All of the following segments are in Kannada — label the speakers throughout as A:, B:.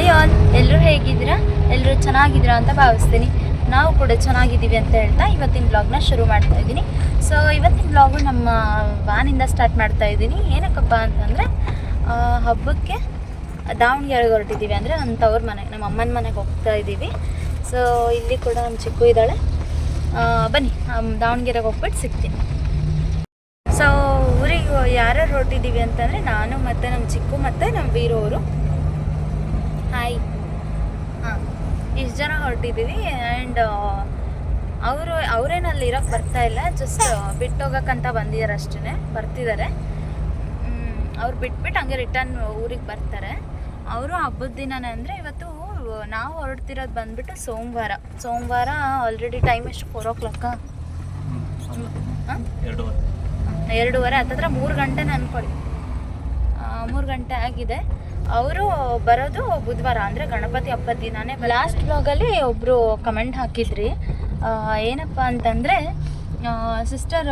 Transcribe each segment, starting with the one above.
A: ಅಯ್ಯೋ ಎಲ್ಲರೂ ಹೇಗಿದ್ದೀರಾ? ಎಲ್ಲರೂ ಚೆನ್ನಾಗಿದ್ದೀರಾ ಅಂತ ಭಾವಿಸ್ತೀನಿ. ನಾವು ಕೂಡ ಚೆನ್ನಾಗಿದ್ದೀವಿ ಅಂತ ಹೇಳ್ತಾ ಇವತ್ತಿನ ಬ್ಲಾಗ್ನ ಶುರು ಮಾಡ್ತಾ ಇದ್ದೀನಿ. ಸೊ ಇವತ್ತಿನ ಬ್ಲಾಗು ನಮ್ಮ ವಾನಿಂದ ಸ್ಟಾರ್ಟ್ ಮಾಡ್ತಾ ಇದ್ದೀನಿ. ಏನಕ್ಕಪ್ಪ ಅಂತಂದರೆ ಹಬ್ಬಕ್ಕೆ ದಾವಣಗೆರೆಗೆ ಹೊರಟಿದ್ದೀವಿ ಅಂದರೆ ನನ್ನ ತವ್ರ ಮನೆಗೆ ನಮ್ಮ ಅಮ್ಮನ ಮನೆಗೆ ಹೋಗ್ತಾ ಇದ್ದೀವಿ. ಸೊ ಇಲ್ಲಿ ಕೂಡ ನಮ್ಮ ಚಿಕ್ಕು ಇದ್ದಾಳೆ. ಬನ್ನಿ ದಾವಣಗೆರೆಗೆ ಹೋಗ್ಬಿಟ್ಟು ಸಿಗ್ತೀನಿ. ಸೊ ಊರಿಗೆ ಯಾರ್ಯಾರು ಹೊರಟಿದ್ದೀವಿ ಅಂತಂದರೆ, ನಾನು ಮತ್ತು ನಮ್ಮ ಚಿಕ್ಕು ಮತ್ತು ನಮ್ಮ ವೀರೋರು. ಹಾಯ್ ಹಾಂ. ಇಷ್ಟು ಜನ ಹೊರಟಿದ್ದೀವಿ ಆ್ಯಂಡ್ ಅವರು ಅವರೇನಲ್ಲಿ ಇರೋಕ್ಕೆ ಬರ್ತಾ ಇಲ್ಲ. ಜಸ್ಟ್ ಬಿಟ್ಟೋಗಕ್ಕಂತ ಬಂದಿದ್ದಾರೆ ಅಷ್ಟೇ ಬರ್ತಿದ್ದಾರೆ ಅವ್ರು ಬಿಟ್ಬಿಟ್ಟು ಹಂಗೆ ರಿಟರ್ನ್ ಊರಿಗೆ ಬರ್ತಾರೆ. ಅವರು ಹಬ್ಬದ ದಿನನೇ ಅಂದರೆ ಇವತ್ತು ನಾವು ಹೊರಡ್ತಿರೋದು ಬಂದ್ಬಿಟ್ಟು ಸೋಮವಾರ. ಸೋಮವಾರ ಆಲ್ರೆಡಿ ಟೈಮ್ ಎಷ್ಟು? ಫೋರ್ ಓ ಕ್ಲಾಕಾ ಹಾಂ?
B: ಎರಡೂವರೆ.
A: ಎರಡೂವರೆ. ಹತ್ತತ್ರ ಮೂರು ಗಂಟೆ ಅನ್ಕೊಳ್ಳಿ ಮೂರು ಗಂಟೆ ಆಗಿದೆ. ಅವರು ಬರೋದು ಬುಧವಾರ, ಅಂದರೆ ಗಣಪತಿ ಹಬ್ಬದ ದಿನಾನೇ ಲಾಸ್ಟ್ ಬ್ಲಾಗಲ್ಲಿ ಒಬ್ಬರು ಕಮೆಂಟ್ ಹಾಕಿದ್ರಿ. ಏನಪ್ಪ ಅಂತಂದರೆ ಸಿಸ್ಟರ್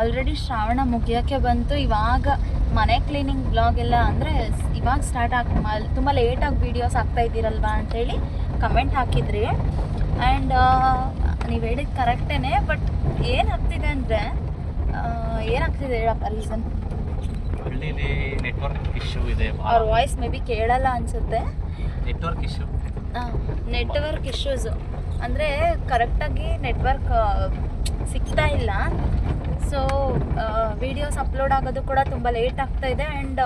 A: ಆಲ್ರೆಡಿ ಶ್ರಾವಣ ಮುಗಿಯೋಕ್ಕೆ ಬಂತು. ಇವಾಗ ಮನೆ ಕ್ಲೀನಿಂಗ್ ಬ್ಲಾಗ್ ಎಲ್ಲ ಅಂದರೆ ಇವಾಗ ಸ್ಟಾರ್ಟ್ ಆಗಿ ತುಂಬ ಲೇಟಾಗಿ ವೀಡಿಯೋಸ್ ಆಗ್ತಾ ಇದ್ದೀರಲ್ವಾ ಅಂತೇಳಿ ಕಮೆಂಟ್ ಹಾಕಿದ್ರಿ. ಆ್ಯಂಡ್ ನೀವು ಹೇಳಿದ ಕರೆಕ್ಟೇ ಬಟ್ ಏನಾಗ್ತಿದೆ ಅಂದರೆ ಏನಾಗ್ತಿದೆ ಹೇಳಪ್ಪ ರೀಸನ್
B: ಹಳ್ಳಿಲಿ ನೆಟ್ವರ್ಕ್ ಇಶ್ಯೂ ಇದೆ
A: ಅವ್ರ ವಾಯ್ಸ್ ಮೇ ಬಿ ಕೇಳಲ್ಲ ಅನ್ಸುತ್ತೆ.
B: ನೆಟ್ವರ್ಕ್ ಇಶ್ಯೂ
A: ನೆಟ್ವರ್ಕ್ ಇಶ್ಯೂಸು ಅಂದರೆ ಕರೆಕ್ಟಾಗಿ ನೆಟ್ವರ್ಕ್ ಸಿಗ್ತಾ ಇಲ್ಲ. ಸೊ ವಿಡಿಯೋಸ್ ಅಪ್ಲೋಡ್ ಆಗೋದು ಕೂಡ ತುಂಬ ಲೇಟ್ ಆಗ್ತಾ ಇದೆ ಆ್ಯಂಡ್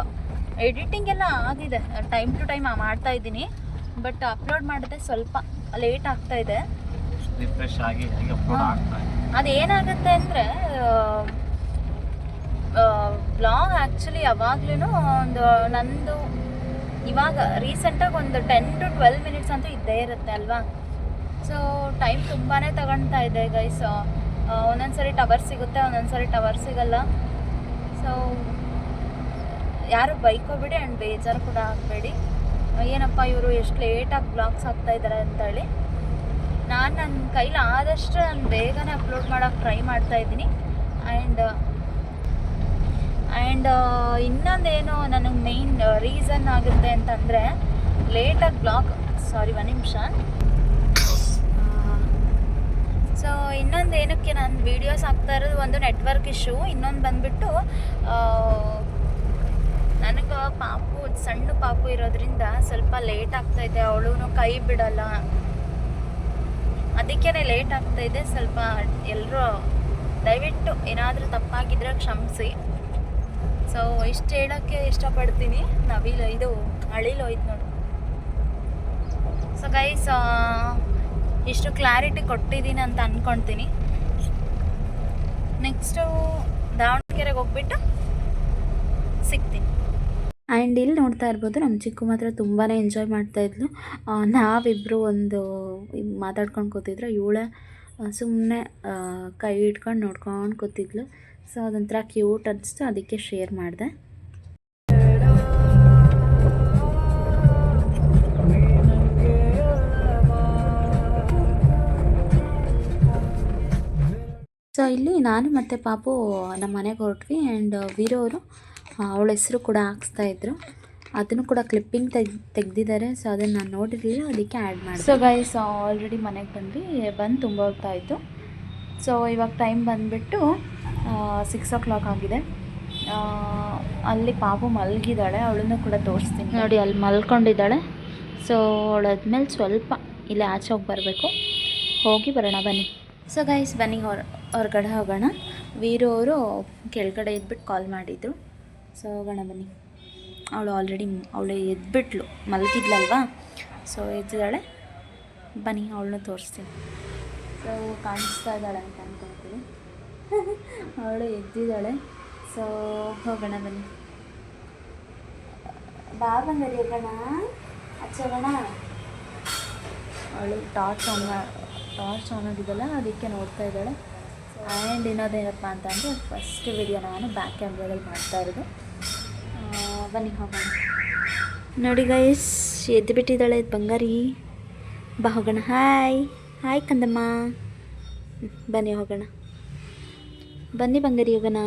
A: ಎಡಿಟಿಂಗ್ ಎಲ್ಲ ಆಗಿದೆ. ಟೈಮ್ ಟು ಟೈಮ್ ಮಾಡ್ತಾ ಇದ್ದೀನಿ. ಬಟ್ ಅಪ್ಲೋಡ್ ಮಾಡಿದ್ರೆ ಸ್ವಲ್ಪ ಲೇಟ್ ಆಗ್ತಾ ಇದೆ.
B: ರಿಫ್ರೆಶ್ ಆಗಿ
A: ಅದೇನಾಗುತ್ತೆ ಅಂದರೆ ಬ್ಲಾಗ್ ಆ್ಯಕ್ಚುಲಿ ಯಾವಾಗ್ಲೂ ಒಂದು ನಂದು ಇವಾಗ ರೀಸೆಂಟಾಗಿ ಒಂದು ಟೆನ್ ಟು ಟ್ವೆಲ್ ಮಿನಿಟ್ಸ್ ಅಂತೂ ಇದ್ದೇ ಇರುತ್ತೆ ಅಲ್ವಾ? ಸೊ ಟೈಮ್ ತುಂಬಾ ತಗೊಳ್ತಾ ಇದೆ ಗೈಸ್ ಒಂದೊಂದ್ಸರಿ ಟವರ್ ಸಿಗುತ್ತೆ, ಒಂದೊಂದ್ಸರಿ ಟವರ್ ಸಿಗಲ್ಲ. ಸೊ ಯಾರು ಬೈಕೋಬೇಡಿ ಆ್ಯಂಡ್ ಬೇಜಾರು ಕೂಡ ಆಗಬೇಡಿ. ಏನಪ್ಪ ಇವರು ಎಷ್ಟು ಲೇಟಾಗಿ ಬ್ಲಾಗ್ಸ್ ಹಾಕ್ತಾ ಇದ್ದಾರೆ ಅಂತೇಳಿ. ನಾನು ನನ್ನ ಕೈಲಿ ಆದಷ್ಟು ನಾನು ಬೇಗನೆ ಅಪ್ಲೋಡ್ ಮಾಡೋಕ್ಕೆ ಟ್ರೈ ಮಾಡ್ತಾ ಇದ್ದೀನಿ. ಆ್ಯಂಡ್ ಆ್ಯಂಡ್ ಇನ್ನೊಂದೇನು ನನಗೆ ಮೇಯ್ನ್ ರೀಸನ್ ಆಗುತ್ತೆ ಅಂತಂದರೆ ಲೇಟಾಗಿ ಬ್ಲಾಕ್ ಸಾರಿ ಒಂದು ನಿಮಿಷ. ಸೊ ಇನ್ನೊಂದು ಏನಕ್ಕೆ ನಾನು ವೀಡಿಯೋಸ್ ಹಾಕ್ತಾ ಇರೋದು ಒಂದು ನೆಟ್ವರ್ಕ್ ಇಶ್ಯೂ ಇನ್ನೊಂದು ಬಂದುಬಿಟ್ಟು ನನಗೆ ಪಾಪು, ಸಣ್ಣ ಪಾಪು ಇರೋದ್ರಿಂದ ಸ್ವಲ್ಪ ಲೇಟ್ ಆಗ್ತಾ ಇದೆ. ಅವಳು ಕೈ ಬಿಡಲ್ಲ. ಅದಕ್ಕೇ ಲೇಟ್ ಆಗ್ತಾ ಇದೆ. ಸ್ವಲ್ಪ ಎಲ್ಲರೂ ದಯವಿಟ್ಟು ಏನಾದರೂ ತಪ್ಪಾಗಿದ್ರೆ ಕ್ಷಮಿಸಿ. ಸೊ ಇಷ್ಟು ಹೇಳೋಕ್ಕೆ ಇಷ್ಟಪಡ್ತೀನಿ. ನವಿಲು ಇದು ಅಳಿಲು ಹೋಯ್ತು ನೋಡು. ಸೊ ಗೈಸ್ ಇಷ್ಟು ಕ್ಲಾರಿಟಿ ಕೊಟ್ಟಿದ್ದೀನಿ ಅಂತ ಅಂದ್ಕೊಳ್ತೀನಿ ನೆಕ್ಸ್ಟು ದಾವಣಗೆರೆಗೆ ಹೋಗ್ಬಿಟ್ಟು ಸಿಗ್ತೀನಿ. ಆ್ಯಂಡ್ ಇಲ್ಲಿ ನೋಡ್ತಾ ಇರ್ಬೋದು ನಮ್ಮ ಚಿಕ್ಕು ಮಾತ್ರ ತುಂಬಾ ಎಂಜಾಯ್ ಮಾಡ್ತಾಯಿದ್ಲು ನಾವಿಬ್ಬರು ಒಂದು ಮಾತಾಡ್ಕೊಂಡು ಕೂತಿದ್ರು. ಇವಳೆ ಸುಮ್ಮನೆ ಕೈ ಇಟ್ಕೊಂಡು ನೋಡ್ಕೊಂಡು ಕೂತಿದ್ಲು. ಸೊ ಅದೊಂಥರ ಕ್ಯೂಟ್ ಅನಿಸ್ತು, ಅದಕ್ಕೆ ಶೇರ್ ಮಾಡಿದೆ. ಸೊ ಇಲ್ಲಿ ನಾನು ಮತ್ತು ಪಾಪು ನಮ್ಮ ಮನೆಗೆ ಹೊರಟ್ವಿ ಆ್ಯಂಡ್ ವೀರವರು ಅವಳ ಹೆಸರು ಕೂಡ ಹಾಕ್ಸ್ತಾ ಇದ್ರು. ಅದನ್ನು ಕೂಡ ಕ್ಲಿಪ್ಪಿಂಗ್ ತೆಗ್ ತೆಗ್ದಿದ್ದಾರೆ ಸೊ ಅದನ್ನು ನಾನು ನೋಡಿರಲಿಲ್ಲ, ಅದಕ್ಕೆ ಆ್ಯಡ್ ಮಾಡಿ ಸೊ ಗೈಸ್ ಆಲ್ರೆಡಿ ಮನೆಗೆ ಬಂದ್ವಿ, ಬಂದು ತುಂಬ ಹೊತ್ತಾಯಿತು. ಸೊ ಇವಾಗ ಟೈಮ್ ಬಂದುಬಿಟ್ಟು ಸಿಕ್ಸ್ ಓ ಕ್ಲಾಕ್ ಆಗಿದೆ. ಅಲ್ಲಿ ಪಾಪು ಮಲಗಿದ್ದಾಳೆ ಅವಳನ್ನು ಕೂಡ ತೋರಿಸ್ತೀನಿ. ನೋಡಿ ಅಲ್ಲಿ ಮಲ್ಕೊಂಡಿದ್ದಾಳೆ. ಸೊ ಅವಳಾದ್ಮೇಲೆ ಸ್ವಲ್ಪ ಇಲ್ಲಿ ಆಚೆ ಹೋಗಿ ಬರಬೇಕು. ಹೋಗಿ ಬರೋಣ ಬನ್ನಿ. ಸೊ ಗೈಸ್ ಬನ್ನಿ ಹೊರ ಹೊರಗಡೆ ಹೋಗೋಣ. ವೀರು ಅವರು ಕೆಳಗಡೆ ಇದ್ಬಿಟ್ಟು ಕಾಲ್ ಮಾಡಿದರು. ಸೊ ಹೋಗೋಣ ಬನ್ನಿ. ಅವಳು ಆಲ್ರೆಡಿ ಅವಳು ಎದ್ಬಿಟ್ಲು. ಮಲಗಿದ್ಲಲ್ವಾ? ಸೊ ಎದ್ದಿದ್ದಾಳೆ. ಬನ್ನಿ ಅವಳನ್ನ ತೋರಿಸ್ತೀನಿ. ಸೊ ಕಾಣಿಸ್ತಾ ಇದ್ದಾಳೆ ಅಂತ ಅನ್ಕೊಳ್ತೀನಿ ಅವಳು ಎದ್ದಿದ್ದಾಳೆ. ಸೊ ಹೋಗೋಣ ಬನ್ನಿ. ಬಾ ಬಂದರಿ ಹೋಗೋಣ ಆಚೆ ಹೋಗೋಣ ಅವಳು ಟಾರ್ಚ್ ಆನ್ ಟಾರ್ಚ್ ಆನ್ ಆಗಿದ್ದಲ್ಲ ಅದಕ್ಕೆ ನೋಡ್ತಾ ಇದ್ದಾಳೆ. ಆ್ಯಂಡ್ ಇನ್ನೊಂದೇನಪ್ಪ ಅಂತಂದರೆ ಫಸ್ಟ್ ವಿಡಿಯೋ ನಾನು ಬ್ಯಾಕ್ ಕ್ಯಾಮ್ರಾದಲ್ಲಿ ಮಾಡ್ತಾ ಇರೋದು. ಬನ್ನಿ, ಹೋಗೋಣ. ನೋಡಿ ಗೈಸ್ ಎದ್ದು ಬಿಟ್ಟಿದ್ದಾಳೆ ಬಂಗಾರಿ. ಬಾ ಹೋಗೋಣ. ಹಾಯ್ ಹಾಯ್ ಕಂದಮ್ಮ. ಬನ್ನಿ, ಹೋಗೋಣ. ಬನ್ನಿ ಬಂಗಾರಿ ಹೋಗೋಣ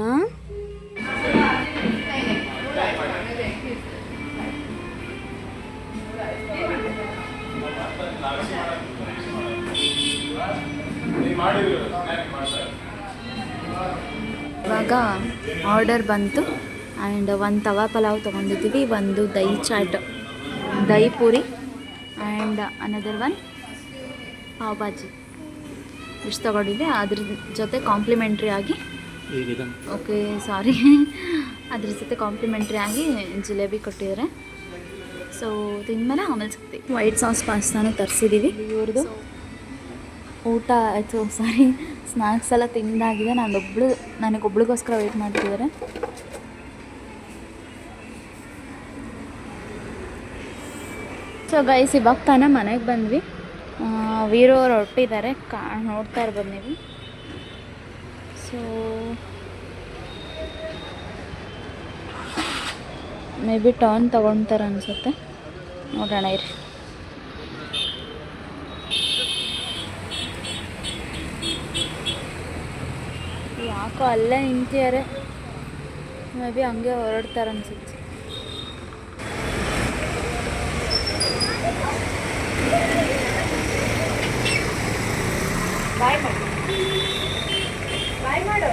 A: ಇವಾಗ ಆರ್ಡರ್ ಬಂತು. ಆ್ಯಂಡ್ ಒಂದು ತವಾ ಪಲಾವ್ ತೊಗೊಂಡಿದ್ದೀವಿ, ಒಂದು dahi chaat, dahi puri and another one pav bhaji. ಇಷ್ಟು ತೊಗೊಂಡಿದ್ದೆ. ಅದ್ರ ಜೊತೆ ಕಾಂಪ್ಲಿಮೆಂಟ್ರಿ ಆಗಿ ಓಕೆ ಸಾರಿ. ಅದ್ರ ಜೊತೆ ಕಾಂಪ್ಲಿಮೆಂಟ್ರಿ ಆಗಿ ಜಿಲೇಬಿ ಕೊಟ್ಟಿದ್ದಾರೆ. ಸೊ ತಿಂದಮೇಲೆ ಆಮೇಲೆ ಸಿಗ್ತೀವಿ. ವೈಟ್ ಸಾಸ್ ಪಾಸ್ತಾನು ತರಿಸಿದ್ದೀವಿ ಇವ್ರದ್ದು ಊಟ ಆಯಿತು ಸಾರಿ. ಸ್ನ್ಯಾಕ್ಸ್ ಎಲ್ಲ ತಿಂದಾಗಿದೆ. ನಾನೊಬ್ಳು ನನಗೊಬ್ಳಿಗೋಸ್ಕರ ವೆಯ್ಟ್ ಮಾಡ್ತಿದ್ದಾರೆ. ಸೊ ಗೈಸ್ ಇವಾಗ ತಾನೇ ಮನೆಗೆ ಬಂದ್ವಿ. ವೀರೋ ಹೊರಟಿದ್ದಾರೆ. ಕಾ ನೋಡ್ತಾ ಇರ್ಬೋದು ನೀವು. ಸೊ ಮೇ ಬಿ ಟರ್ನ್ ತೊಗೊಳ್ತಾರೆ ಅನಿಸುತ್ತೆ. ನೋಡೋಣ ಇರಿ. ಯಾಕೋ ಅಲ್ಲೇ ನಿಂತಿದ್ದಾರೆ. ಮೇ ಬಿ ಹಂಗೆ ಹೊರಡ್ತಾರೆ ಅನ್ಸುತ್ತೆ. ಬಾಯ್ ಮಾಡಿ ಬಾಯ್ ಮಾಡು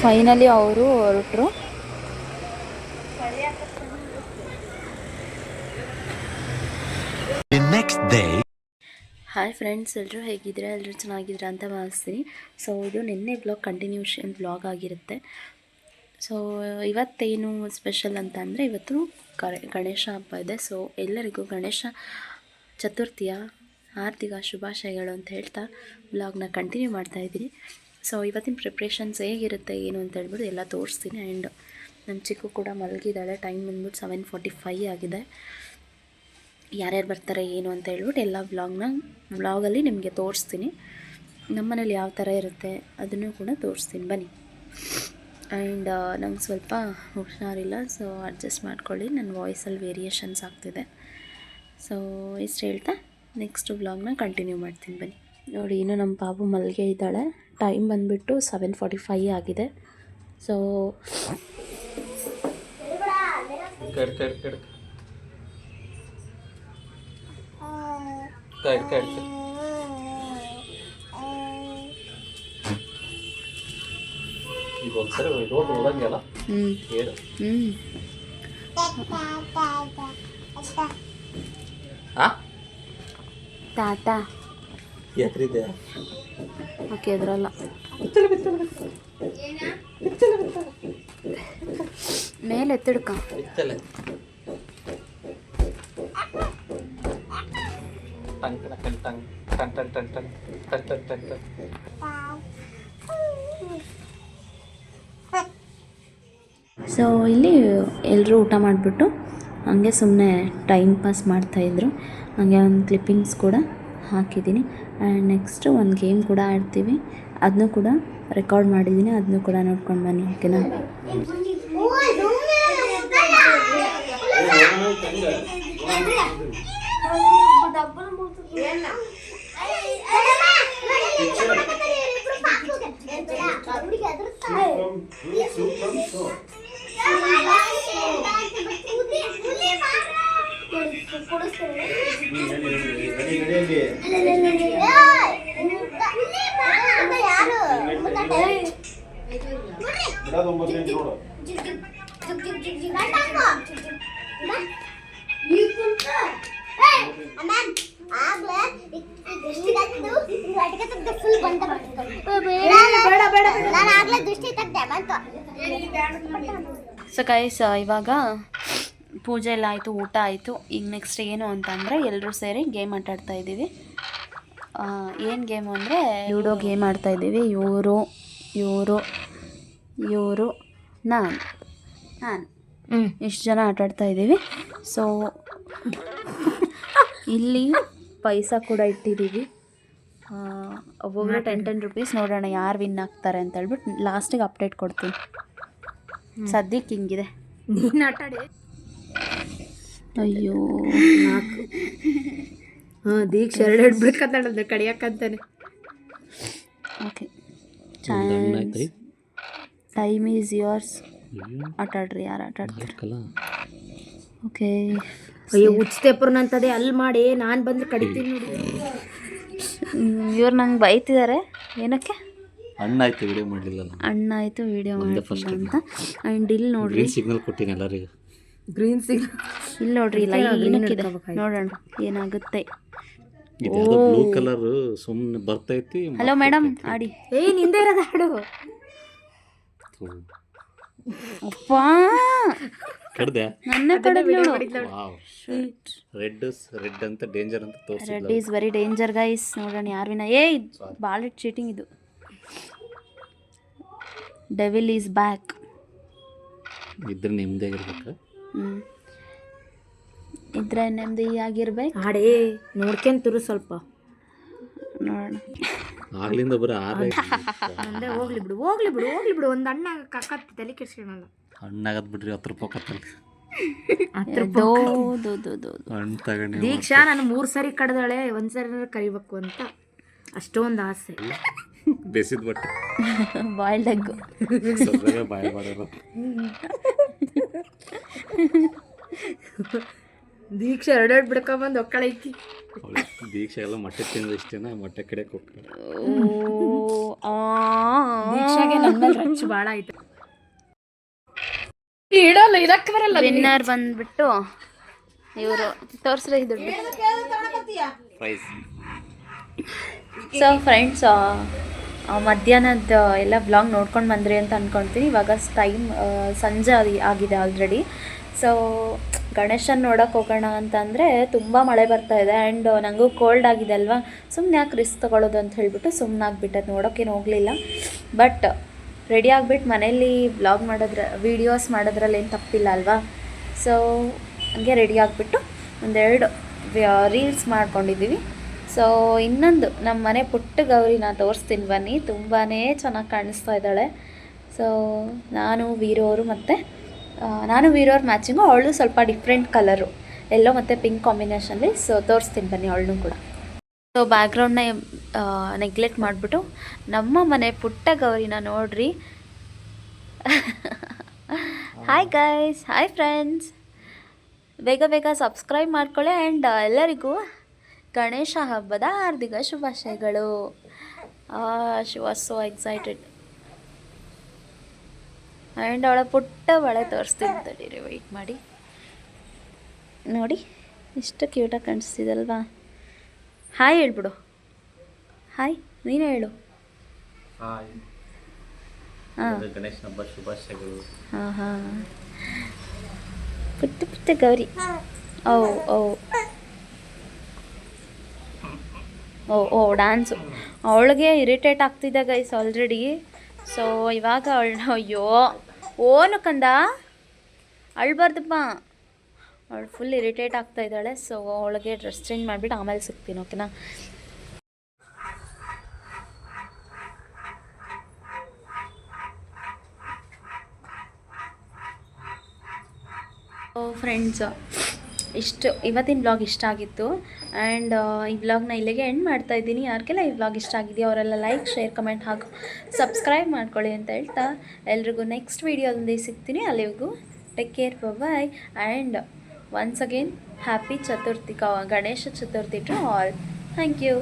A: ಫೈನಲಿ ಅವರು ಹೊರಟರು. ಹಾಯ್ ಫ್ರೆಂಡ್ಸ್ ಎಲ್ಲರೂ ಹೇಗಿದ್ದೀರಾ? ಎಲ್ಲರೂ ಚೆನ್ನಾಗಿದ್ದೀರಾ ಅಂತ ಭಾವಿಸ್ತೀನಿ. ಸೊ ಇದು ನಿನ್ನೆ ಬ್ಲಾಗ್ ಕಂಟಿನ್ಯೂಷನ್ ಬ್ಲಾಗ್ ಆಗಿರುತ್ತೆ. ಸೊ ಇವತ್ತೇನು ಸ್ಪೆಷಲ್ ಅಂತ ಅಂದರೆ ಇವತ್ತು ಗಣೇ, ಗಣೇಶ ಹಬ್ಬ ಇದೆ. ಸೊ ಎಲ್ಲರಿಗೂ ಗಣೇಶ ಚತುರ್ಥಿಯ ಆರ್ಥಿಕ ಶುಭಾಶಯಗಳು ಅಂತ ಹೇಳ್ತಾ ಬ್ಲಾಗ್ನ ಕಂಟಿನ್ಯೂ ಮಾಡ್ತಾ ಇದ್ದೀನಿ. ಸೊ ಇವತ್ತಿನ ಪ್ರಿಪ್ರೇಷನ್ಸ್ ಹೇಗಿರುತ್ತೆ, ಏನು ಅಂತ ಹೇಳ್ಬಿಟ್ಟು ಎಲ್ಲ ತೋರಿಸ್ತೀನಿ. ಆ್ಯಂಡ್ ನಮ್ಮ ಚಿಕ್ಕು ಕೂಡ ಮಲಗಿದ್ದಾಳೆ. ಟೈಮ್ ಬಂದ್ಬಿಟ್ಟು ಸೆವೆನ್ ಫಾರ್ಟಿ ಫೈ ಆಗಿದೆ. ಯಾರ್ಯಾರು ಬರ್ತಾರೆ, ಏನು ಅಂತ ಹೇಳ್ಬಿಟ್ಟು ಎಲ್ಲ ವ್ಲಾಗ್ನ ವ್ಲಾಗಲ್ಲಿ ನಿಮಗೆ ತೋರಿಸ್ತೀನಿ. ನಮ್ಮನೇಲಿ ಯಾವ ಥರ ಇರುತ್ತೆ ಅದನ್ನು ಕೂಡ ತೋರಿಸ್ತೀನಿ. ಬನ್ನಿ. ಆ್ಯಂಡ್ ನಂಗೆ ಸ್ವಲ್ಪ ಹುಷಾರಿಲ್ಲ ಸೊ ಅಡ್ಜಸ್ಟ್ ಮಾಡ್ಕೊಳ್ಳಿ. ನನ್ನ ವಾಯ್ಸಲ್ಲಿ ವೇರಿಯೇಷನ್ಸ್ ಆಗ್ತಿದೆ. ಸೊ ಇಷ್ಟು ಹೇಳ್ತಾ ನೆಕ್ಸ್ಟ್ ವ್ಲಾಗ್ನ ಕಂಟಿನ್ಯೂ ಮಾಡ್ತೀನಿ. ಬನ್ನಿ. ನೋಡಿ, ಇನ್ನು ನಮ್ಮ ಬಾಬು ಮಲ್ಲಿಗೆ ಇದ್ದಾಳೆ. ಟೈಮ್ ಬಂದುಬಿಟ್ಟು ಸೆವೆನ್ ಫಾರ್ಟಿ ಫೈ ಆಗಿದೆ ಸೊ
B: எடுக்க எடுத்து ಈಗ ಒಂದ್ಸರಿ ರೋಡ್ ನೋಡಂಗಿಲ್ಲ ಏನು
A: ತಾತ
B: ಎತ್ರಿದೆ
A: ಓಕೆ ಎದ್ರಲ್ಲ ಮೇಲೆ ಎತ್ತಿಡ್ಕ
B: ಎತ್ತಲ್ಲ ಟಂಗ್ ಟಂಗ್ ಟಂಗ್ tan tan tan tan tan tan tan tan
A: so ಇಲ್ಲಿ ಎಲ್ಲರೂ ಊಟ ಮಾಡಿಬಿಟ್ಟು ಹಂಗೆ ಸುಮ್ಮನೆ ಟೈಮ್ ಪಾಸ್ ಮಾಡ್ತಾಯಿದ್ರು ಹಾಗೆ ಒಂದು ಕ್ಲಿಪ್ಪಿಂಗ್ಸ್ ಕೂಡ ಹಾಕಿದ್ದೀನಿ. ಆ್ಯಂಡ್ ನೆಕ್ಸ್ಟು ಒಂದು ಗೇಮ್ ಕೂಡ ಆಡ್ತೀವಿ. ಅದನ್ನೂ ಕೂಡ ರೆಕಾರ್ಡ್ ಮಾಡಿದ್ದೀನಿ. ಅದನ್ನೂ ಕೂಡ ನೋಡ್ಕೊಂಡು ಬನ್ನಿ ಓಕೆನಾ ಬಿಡೋದು ಒಂಬತ್ತು ಗಂಟೆ ನೋಡು
C: ನಾನು ಆಗ್ಲೇ ದೃಷ್ಟಿ ತೆಗ್ದೆ ಬಂತು.
A: ಸೊ ಕೈಸ್ ಇವಾಗ ಪೂಜೆ ಎಲ್ಲ ಆಯಿತು ಊಟ ಆಯಿತು. ಈಗ ನೆಕ್ಸ್ಟ್ ಏನು ಅಂತಂದರೆ ಎಲ್ಲರೂ ಸೇರಿ ಗೇಮ್ ಆಟ ಆಡ್ತಾ ಇದ್ದೀವಿ ಏನು ಗೇಮು ಅಂದರೆ ಲೂಡೋ ಗೇಮ್ ಆಡ್ತಾ ಇದ್ದೀವಿ. ಇವರು ಇವರು ಇವರು ನಾನು. ನಾನು. ಇಷ್ಟು ಜನ ಆಟ ಆಡ್ತಾ ಇದ್ದೀವಿ. ಸೊ ಇಲ್ಲಿ ಪೈಸಾ ಕೂಡ ಇಟ್ಟಿದ್ದೀವಿ. ಆ, ಒಬ್ಬೊಬ್ರು ಟೆನ್ ಟೆನ್ ರುಪೀಸ್ ನೋಡೋಣ ಯಾರು ವಿನ್ ಆಗ್ತಾರೆ ಅಂತ ಹೇಳ್ಬಿಟ್ಟು ಲಾಸ್ಟಿಗೆ ಅಪ್ಡೇಟ್ ಕೊಡ್ತೀನಿ. ಸದ್ಯಕ್ಕೆ ಹಿಂಗಿದೆ. ಅಯ್ಯೋ.
D: ನಾಲ್ಕು. ಹಾಂ ದೀಕ್ಷೆ ಎರಡು ಹಿಡ್ಬೇಕಂತ ಕಡಿಯಾಕಂತಾನೆ.
A: ಓಕೆ ಟೈಮ್ ಈಸ್ ಯೋರ್ಸ್ ಆಟಾಡ್ರಿ ಯಾರು ಆಟಾಡ್ತಾರೆ ಓಕೆ
D: ಅಯ್ಯೋ ಉಚ್ತೇಪರ್ನಂತದೇ ಅಲ್ಲಿ ಮಾಡಿ ನಾನು ಬಂದು ಕಡಿತೀನಿ ನೋಡಿ.
A: ಇವ್ರು ನಂಗೆ ಬೈತಿದ್ದಾರೆ ಏನಕ್ಕೆ?
B: ಅಣ್ಣ ಆಯ್ತು ವಿಡಿಯೋ ಮಾಡಲಿಲ್ಲ
A: ಅಣ್ಣ ಆಯಿತು ವಿಡಿಯೋ ಮಾಡಿಲ್ಲ ಅಂತ. ಆ್ಯಂಡ್ ಇಲ್ಲಿ ನೋಡ್ರಿ.
B: ಗ್ರೀನ್ ಸಿಗ್ನಲ್ ಕೊಟ್ಟಿನಿ ಎಲ್ಲರಿಗೂ.
D: ಗ್ರೀನ್ ಸಿಗ್ನಲ್
A: ಇಲ್ಲಿ ನೋಡ್ರಿ ಇಲ್ಲ ಏನಕ್ಕಿದೆ? ನೋಡೋಣ ಏನಾಗುತ್ತೆ.
B: ಇದು ಬ್ಲೂ ಕಲರ್ ಸುಮ್ಮನೆ ಬರ್ತೈತಿ
A: ಹಲೋ ಮೇಡಮ್ ಆಡಿ.
D: ಏ ನಿಂದೆ ಇರೋದು ಹಾಡು.
A: ಅಪ್ಪ.
B: ಕಡ್ದೆ?
A: ನನ್ನ
B: ರೆಡ್ ರೆಡ್ ಅಂತ ಡೇಂಜರ್ ಅಂತ ತೋರಿಸಿದ್ಲ.
A: Red is very danger guys ನೋಡೋಣ ಯಾರ್ವಿನ ಏ ಭಾಳ ಚೀಟಿಂಗ್ ಇದು. ಡೆವಿಲ್ ಈಸ್ ಬ್ಯಾಕ್
B: ಇದ್ರೆ ನಿಮ್ದೇ ಇರ್ಬೇಕು.
A: ಇದ್ರೆ ನೆಮ್ಮದಿ ಆಗಿರ್ಬೇಕು.
D: ಹಾಡೇ ನೋಡ್ಕೊಂತಿರು ಸ್ವಲ್ಪ.
A: ನೋಡೋಣ.
B: ಆಗ್ಲಿಂದ ಬರ ಆರೇ
D: ಹೋಗ್ಲಿ ಬಿಡು ಹೋಗ್ಲಿ ಬಿಡು ಹೋಗ್ಲಿ ಬಿಡು. ಒಂದು ಅಣ್ಣ ಕಕ್ಕ ತಲೆ ಕೆಡ್ಸ್ಕೊಳಲ್ಲ
B: ಹಣ್ಣಾಗದ್ ಬಿಡ್ರಿ ಹತ್ತು ರೂಪಾಯಿ ಕತ್ತಲ್ಲ
A: ದೋ ದೋ ದೋ ದೋ
B: ಹಣ್ಣು ತಗೊಂಡು
D: ದೀಕ್ಷಾ ನಾನು ಮೂರು ಸರಿ ಕಡ್ದಾಳೆ ಒಂದು ಸರಿ ಕರಿಬೇಕು ಅಂತ. ಅಷ್ಟೊಂದು ಆಸೆ.
B: ಬೇಸಿದ ಬಟ್ಟೆ.
A: ಬಾಯ್ಲ್ಡ್ ಎಗ್
B: ಬಾಯ್ ಮಾಡೋರು
D: ದೀಕ್ಷಾ ಎರಡೆರಡು ಬಿಡ್ಕೊಂಬಂದು ಒಕ್ಕಳೈತಿ.
B: ಐತಿ ದೀಕ್ಷೆ ಎಲ್ಲ ಮೊಟ್ಟೆ ತಿಂದ ಇಷ್ಟೇನ ಮೊಟ್ಟೆ ಕಡೆ ಹೋಗ್ತಾರೆ
D: ದೀಕ್ಷಾಗೆ ನನ್ನ ಮೇಲೆ ರಚ್ಚು ಭಾಳ ಆಯ್ತು. ಇಡಲ್ಲ ಇದಕ್ಕೆ ಬರಲ್ಲ
A: ವಿನ್ನರ್ ಬಂದ್ಬಿಟ್ಟು ಇವರು ತೋರಿಸ್ರಿ ದುಡ್ಡು.
B: ಪ್ರೈಸ್
A: ಸೊ ಫ್ರೆಂಡ್ಸ್ ಮಧ್ಯಾಹ್ನದ ಎಲ್ಲ ಬ್ಲಾಗ್ ನೋಡ್ಕೊಂಡು ಬಂದ್ರಿ ಅಂತ ಅನ್ಕೊಳ್ತೀನಿ. ಇವಾಗ ಟೈಮ್ ಸಂಜೆ ಆಗಿ- ಆಗಿದೆ ಆಲ್ರೆಡಿ ಸೊ ಗಣೇಶನ ನೋಡೋಕೆ ಹೋಗೋಣ ಅಂತಂದರೆ ತುಂಬ ಮಳೆ ಬರ್ತಾ ಇದೆ. ಆ್ಯಂಡ್ ನನಗೂ ಕೋಲ್ಡ್ ಆಗಿದೆ ಅಲ್ವಾ? ಸುಮ್ಮನೆ ಯಾಕೆ ರಿಸ್ಕ್ ತಗೊಳ್ಳೋದು ಅಂತ ಹೇಳ್ಬಿಟ್ಟು ಸುಮ್ಮನೆ ಆಗಿಬಿಟ್ಟೆ. ನೋಡೋಕ್ಕೇನು ಹೋಗಲಿಲ್ಲ. ಬಟ್ ರೆಡಿ ಆಗಿಬಿಟ್ಟು ಮನೇಲಿ ಬ್ಲಾಗ್ ಮಾಡೋದ್ರ ವೀಡಿಯೋಸ್ ಮಾಡೋದ್ರಲ್ಲಿ ಏನು ತಪ್ಪಿಲ್ಲ ಅಲ್ವಾ? ಸೊ ಹಂಗೆ ರೆಡಿ ಆಗಿಬಿಟ್ಟು ಒಂದೆರಡು ರೀಲ್ಸ್ ಮಾಡ್ಕೊಂಡಿದ್ದೀವಿ. ಸೊ ಇನ್ನೊಂದು ನಮ್ಮ ಮನೆ ಪುಟ್ಟ ಗೌರಿನ ತೋರಿಸ್ತೀನಿ ಬನ್ನಿ. ತುಂಬಾ ಚೆನ್ನಾಗಿ ಕಾಣಿಸ್ತಾ ಇದ್ದಾಳೆ. ಸೊ ನಾನು, ವೀರೋರು ಮತ್ತು ನಾನು, ವೀರೋರ್ ಮ್ಯಾಚಿಂಗು ಅವಳು ಸ್ವಲ್ಪ ಡಿಫ್ರೆಂಟ್ ಕಲರು ಎಲ್ಲೋ ಮತ್ತು ಪಿಂಕ್ ಕಾಂಬಿನೇಷನಲ್ಲಿ ಸೊ ತೋರಿಸ್ತೀನಿ ಬನ್ನಿ ಅವಳನ್ನೂ ಕೂಡ. ಸೊ ಬ್ಯಾಕ್ಗ್ರೌಂಡ್ನ ನೆಗ್ಲೆಕ್ಟ್ ಮಾಡಿಬಿಟ್ಟು ನಮ್ಮ ಮನೆ ಪುಟ್ಟ ಗೌರಿನ ನೋಡ್ರಿ. ಹಾಯ್ ಗೈಸ್ ಹಾಯ್ ಫ್ರೆಂಡ್ಸ್ ಬೇಗ ಬೇಗ ಸಬ್ಸ್ಕ್ರೈಬ್ ಮಾಡ್ಕೊಳ್ಳಿ ಆ್ಯಂಡ್ ಎಲ್ಲರಿಗೂ ಗಣೇಶ ಹಬ್ಬದ ಹಾರ್ದಿಕ ಶುಭಾಶಯಗಳು. She was so excited and ಅವಳ ಪುಟ್ಟ ಬಳೆ ತೋರಿಸ್ತೀನಿ ತಡೀರಿ ವೆಯ್ಟ್ ಮಾಡಿ. ನೋಡಿ, ಎಷ್ಟು ಕ್ಯೂಟಾಗಿ ಕಾಣಿಸ್ತಿದಲ್ವಾ ಹಾಯ್ ಹೇಳ್ಬಿಡು. ಹಾಯ್ ನೀನೇ ಹೇಳು.
B: ಹಾಯ್.
A: ಹಾಂ.
B: ಗಣೇಶ ಹಬ್ಬ ಶುಭಾಶಯಗಳು.
A: ಹಾಂ ಹಾಂ. ಪುಟ್ಟ ಪುಟ್ಟ ಗೌರಿ. ಓ ಓ. ಓ ಓ ಡ್ಯಾನ್ಸು ಅವಳಿಗೆ ಇರಿಟೇಟ್ ಆಗ್ತಿದೆ ಗೈಸ್ ಆಲ್ರೆಡಿ ಸೊ ಇವಾಗ ಅವಳು ಅಯ್ಯೋ. ಓನು ಕಂದ? ಅಳ್ಬಾರ್ದಪ್ಪ. ಅವಳು ಫುಲ್ ಇರಿಟೇಟ್ ಆಗ್ತಾ ಇದ್ದಾಳೆ ಸೊ ಅವಳಿಗೆ ಡ್ರೆಸ್ ಚೇಂಜ್ ಮಾಡಿಬಿಟ್ಟು ಆಮೇಲೆ ಸಿಗ್ತೀನಿ ಓಕೆನಾ ಫ್ರೆಂಡ್ಸ್ ಇಷ್ಟು, ಇವತ್ತಿನ ಬ್ಲಾಗ್ ಇಷ್ಟ ಆಗಿತ್ತು ಆ್ಯಂಡ್ ಈ ಬ್ಲಾಗ್ನ ಇಲ್ಲಿಗೆ ಎಂಡ್ ಮಾಡ್ತಾ ಇದ್ದೀನಿ. ಯಾರಿಗೆಲ್ಲ ಈ ಬ್ಲಾಗ್ ಇಷ್ಟ ಆಗಿದೆಯೋ ಅವರೆಲ್ಲ ಲೈಕ್ ಶೇರ್ ಕಮೆಂಟ್ ಹಾಕು ಸಬ್ಸ್ಕ್ರೈಬ್ ಮಾಡ್ಕೊಳ್ಳಿ ಅಂತ ಹೇಳ್ತಾ ಎಲ್ರಿಗೂ ನೆಕ್ಸ್ಟ್ ವೀಡಿಯೋದಲ್ಲಿ ಸಿಗ್ತೀನಿ. ಅಲ್ಲಿವರೆಗೂ take care bye and again happy Chaturthi ಕ Ganesha Chaturthi to all thank you